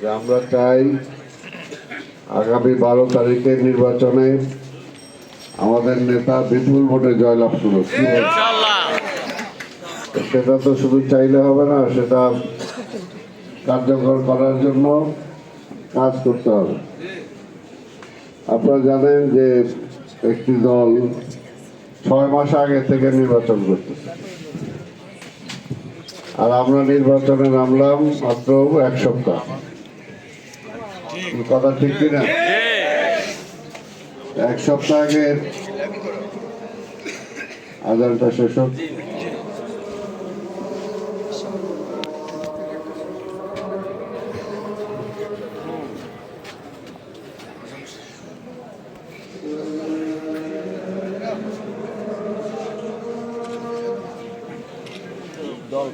যে আমরা চাই আগামী বারো তারিখে নির্বাচনে আমাদের নেতা বিপুল ভোটে জয়লাভ করুক। সেটা তো শুধু চাইলে হবে না সেটা কার্যকর করার জন্য কাজ করতে হবে। আপনারা জানেন যে একটি দল ছয় মাস আগে থেকে নির্বাচন করতেছে। আর আমরা নির্বাচনে নামলাম মাত্র এক সপ্তাহ। কথা ঠিক কিনা? এক সপ্তাহ আগে আজানটা শেষ হোক। দল